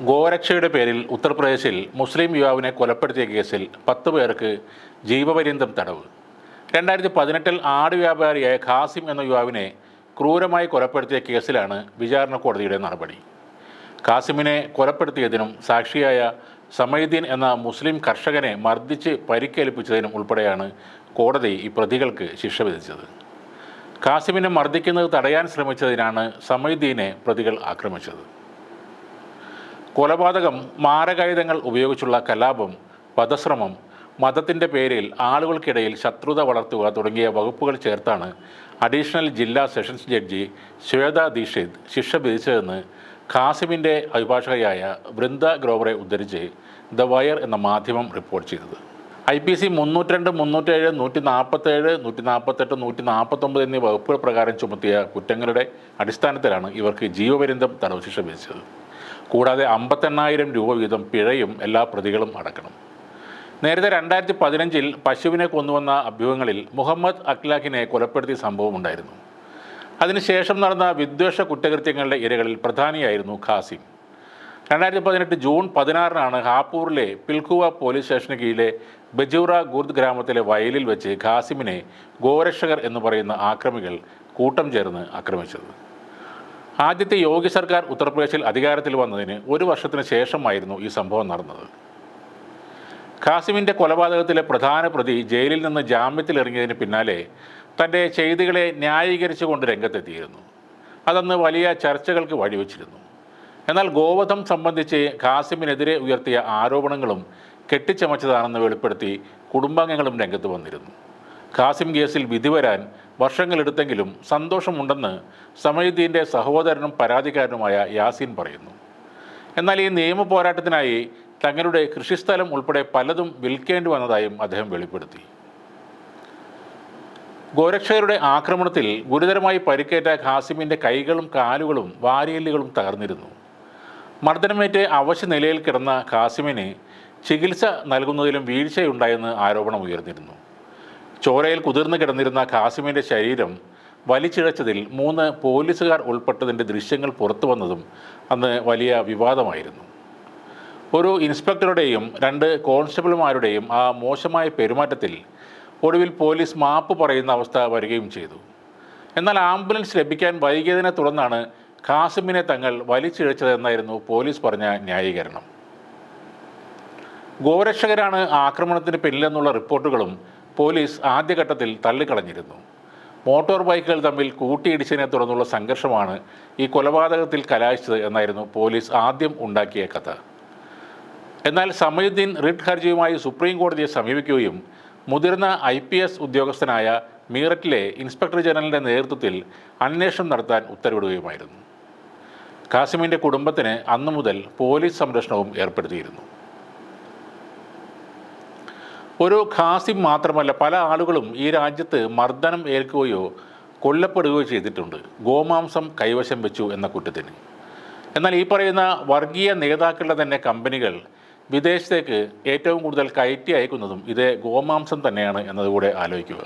ഗോരക്ഷയുടെ പേരിൽ ഉത്തർപ്രദേശിൽ മുസ്ലിം യുവാവിനെ കൊലപ്പെടുത്തിയ കേസിൽ പത്ത് പേർക്ക് ജീവപര്യന്തം തടവ്. രണ്ടായിരത്തി പതിനെട്ടിൽ ആട് വ്യാപാരിയായ ഖാസിം എന്ന യുവാവിനെ ക്രൂരമായി കൊലപ്പെടുത്തിയ കേസിലാണ് വിചാരണ കോടതിയുടെ നടപടി. ഖാസിമിനെ കൊലപ്പെടുത്തിയതിനും സാക്ഷിയായ സമയുദ്ദീൻ എന്ന മുസ്ലിം കർഷകനെ മർദ്ദിച്ച് പരിക്കേൽപ്പിച്ചതിനും ഉൾപ്പെടെയാണ് കോടതി ഈ പ്രതികൾക്ക് ശിക്ഷ വിധിച്ചത്. ഖാസിമിനെ മർദ്ദിക്കുന്നത് തടയാൻ ശ്രമിച്ചതിനാണ് സമയുദ്ദീനെ പ്രതികൾ ആക്രമിച്ചത്. കൊലപാതകം മാരകായുധങ്ങൾ ഉപയോഗിച്ചുള്ള കലാപം വധശ്രമം മതത്തിന്റെ പേരിൽ ആളുകൾക്കിടയിൽ ശത്രുത വളർത്തുക തുടങ്ങിയ വകുപ്പുകൾ ചേർത്താണ് അഡീഷണൽ ജില്ലാ സെഷൻസ് ജഡ്ജി ശ്വേത ദീക്ഷിത് ശിക്ഷ വിധിച്ചതെന്ന് ഖാസിമിന്റെ അഭിഭാഷകയായ വൃന്ദ ഗ്രോവറെ ഉദ്ധരിച്ച് ദ വയർ എന്ന മാധ്യമം റിപ്പോർട്ട് ചെയ്തത്. ഐ പി സി മുന്നൂറ്റിരണ്ട് മുന്നൂറ്റേഴ് നൂറ്റി നാൽപ്പത്തേഴ് നൂറ്റി നാൽപ്പത്തെട്ട് നൂറ്റി നാൽപ്പത്തൊമ്പത് എന്നീ വകുപ്പുകൾ പ്രകാരം ചുമത്തിയ കുറ്റങ്ങളുടെ അടിസ്ഥാനത്തിലാണ് ഇവർക്ക് ജീവപര്യന്തം തടവ് ശിക്ഷ വിധിച്ചത്. കൂടാതെ അമ്പത്തെണ്ണായിരം രൂപ വീതം പിഴയും എല്ലാ പ്രതികളും അടക്കണം. നേരത്തെ രണ്ടായിരത്തി പതിനഞ്ചിൽ പശുവിനെ കൊന്നുവന്ന അഭ്യൂഹങ്ങളിൽ മുഹമ്മദ് അഖ്ലാഖിനെ കൊലപ്പെടുത്തിയ സംഭവമുണ്ടായിരുന്നു അതിനുശേഷം നടന്ന വിദ്വേഷ കുറ്റകൃത്യങ്ങളുടെ ഇരകളിൽ പ്രധാനിയായിരുന്നു ഖാസിം. രണ്ടായിരത്തി പതിനെട്ട് ജൂൺ പതിനാറിനാണ് ഹാപ്പൂറിലെ പിൽക്കുവ പോലീസ് സ്റ്റേഷന് കീഴിലെ ബജൂറ ഗുർദ് ഗ്രാമത്തിലെ വയലിൽ വെച്ച് ഖാസിമിനെ ഗോരക്ഷകർ എന്ന് പറയുന്ന ആക്രമികൾ കൂട്ടം ചേർന്ന് ആക്രമിച്ചത്. ആദ്യത്തെ യോഗി സർക്കാർ ഉത്തർപ്രദേശിൽ അധികാരത്തിൽ വന്നതിന് ഒരു വർഷത്തിന് ശേഷമായിരുന്നു ഈ സംഭവം നടന്നത്. ഖാസിമിന്റെ കൊലപാതകത്തിലെ പ്രധാന പ്രതി ജയിലിൽ നിന്ന് ജാമ്യത്തിലിറങ്ങിയതിന് പിന്നാലെ തന്റെ ചെയ്തികളെ ന്യായീകരിച്ചുകൊണ്ട് രംഗത്തെത്തിയിരുന്നു. അതന്ന് വലിയ ചർച്ചകൾക്ക് വഴിവെച്ചിരുന്നു. എന്നാൽ ഗോവധം സംബന്ധിച്ച് ഖാസിമിനെതിരെ ഉയർത്തിയ ആരോപണങ്ങളും കെട്ടിച്ചമച്ചതാണെന്ന് വെളിപ്പെടുത്തി കുടുംബാംഗങ്ങളും രംഗത്ത് വന്നിരുന്നു. ഖാസിം കേസിൽ വിധി വരാൻ വർഷങ്ങളെടുത്തെങ്കിലും സന്തോഷമുണ്ടെന്ന് സമയുദ്ദീന്റെ സഹോദരനും പരാതിക്കാരനുമായ യാസീൻ പറയുന്നു. എന്നാൽ ഈ നിയമ പോരാട്ടത്തിനായി തങ്ങളുടെ കൃഷിസ്ഥലം ഉൾപ്പെടെ പലതും വിൽക്കേണ്ടി വന്നതായും അദ്ദേഹം വെളിപ്പെടുത്തി. ഗോരക്ഷകരുടെ ആക്രമണത്തിൽ ഗുരുതരമായി പരിക്കേറ്റ ഖാസിമിന്റെ കൈകളും കാലുകളും വാരിയല്ലുകളും തകർന്നിരുന്നു. മർദ്ദനമേറ്റ് അവശ്യ നിലയിൽ കിടന്ന ഖാസിമിന് ചികിത്സ നൽകുന്നതിലും വീഴ്ചയുണ്ടായെന്ന് ആരോപണം ഉയർന്നിരുന്നു ചോരയിൽ കുതിർന്നു കിടന്നിരുന്ന ഖാസിമിന്റെ ശരീരം വലിച്ചിഴച്ചതിൽ മൂന്ന് പോലീസുകാർ ഉൾപ്പെട്ടതിന്റെ ദൃശ്യങ്ങൾ പുറത്തു വന്നതും അന്ന് വലിയ വിവാദമായിരുന്നു. ഒരു ഇൻസ്പെക്ടറുടെയും രണ്ട് കോൺസ്റ്റബിൾമാരുടെയും ആ മോശമായ പെരുമാറ്റത്തിൽ ഒടുവിൽ പോലീസ് മാപ്പ് പറയുന്ന അവസ്ഥ വരികയും ചെയ്തു. എന്നാൽ ആംബുലൻസ് ലഭിക്കാൻ വൈകിയതിനെ തുടർന്നാണ് ഖാസിമിനെ തങ്ങൾ വലിച്ചിഴച്ചതെന്നായിരുന്നു പോലീസ് പറഞ്ഞ ന്യായീകരണം. ഗോരക്ഷകരാണ് ആക്രമണത്തിന് പിന്നിലെന്നുള്ള റിപ്പോർട്ടുകളും പോലീസ് ആദ്യഘട്ടത്തിൽ തള്ളിക്കളഞ്ഞിരുന്നു. മോട്ടോർ ബൈക്കുകൾ തമ്മിൽ കൂട്ടിയിടിച്ചതിനെ തുടർന്നുള്ള സംഘർഷമാണ് ഈ കൊലപാതകത്തിൽ കലാശിച്ചത് എന്നായിരുന്നു പോലീസ് ആദ്യം ഉണ്ടാക്കിയ കഥ. എന്നാൽ സമയുദ്ദീൻ റിട്ട് ഹർജിയുമായി സുപ്രീം കോടതിയെ സമീപിക്കുകയും മുതിർന്ന ഐ പി എസ് ഉദ്യോഗസ്ഥനായ മീററ്റിലെ ഇൻസ്പെക്ടർ ജനറലിന്റെ നേതൃത്വത്തിൽ അന്വേഷണം നടത്താൻ ഉത്തരവിടുകയുമായിരുന്നു. കാസിമിന്റെ കുടുംബത്തിന് അന്നു മുതൽ പോലീസ് സംരക്ഷണവും ഏർപ്പെടുത്തിയിരുന്നു. ഒരു ഖാസിം മാത്രമല്ല പല ആളുകളും ഈ രാജ്യത്ത് മർദ്ദനം ഏൽക്കുകയോ കൊല്ലപ്പെടുകയോ ചെയ്തിട്ടുണ്ട്. ഗോമാംസം കൈവശം വെച്ചു എന്ന കുറ്റത്തിന്. എന്നാൽ ഈ പറയുന്ന വർഗീയ നേതാക്കളുടെ തന്നെ കമ്പനികൾ വിദേശത്തേക്ക് ഏറ്റവും കൂടുതൽ കയറ്റി അയക്കുന്നതും ഇതേ ഗോമാംസം തന്നെയാണ് എന്നതുകൂടെ ആലോചിക്കുക.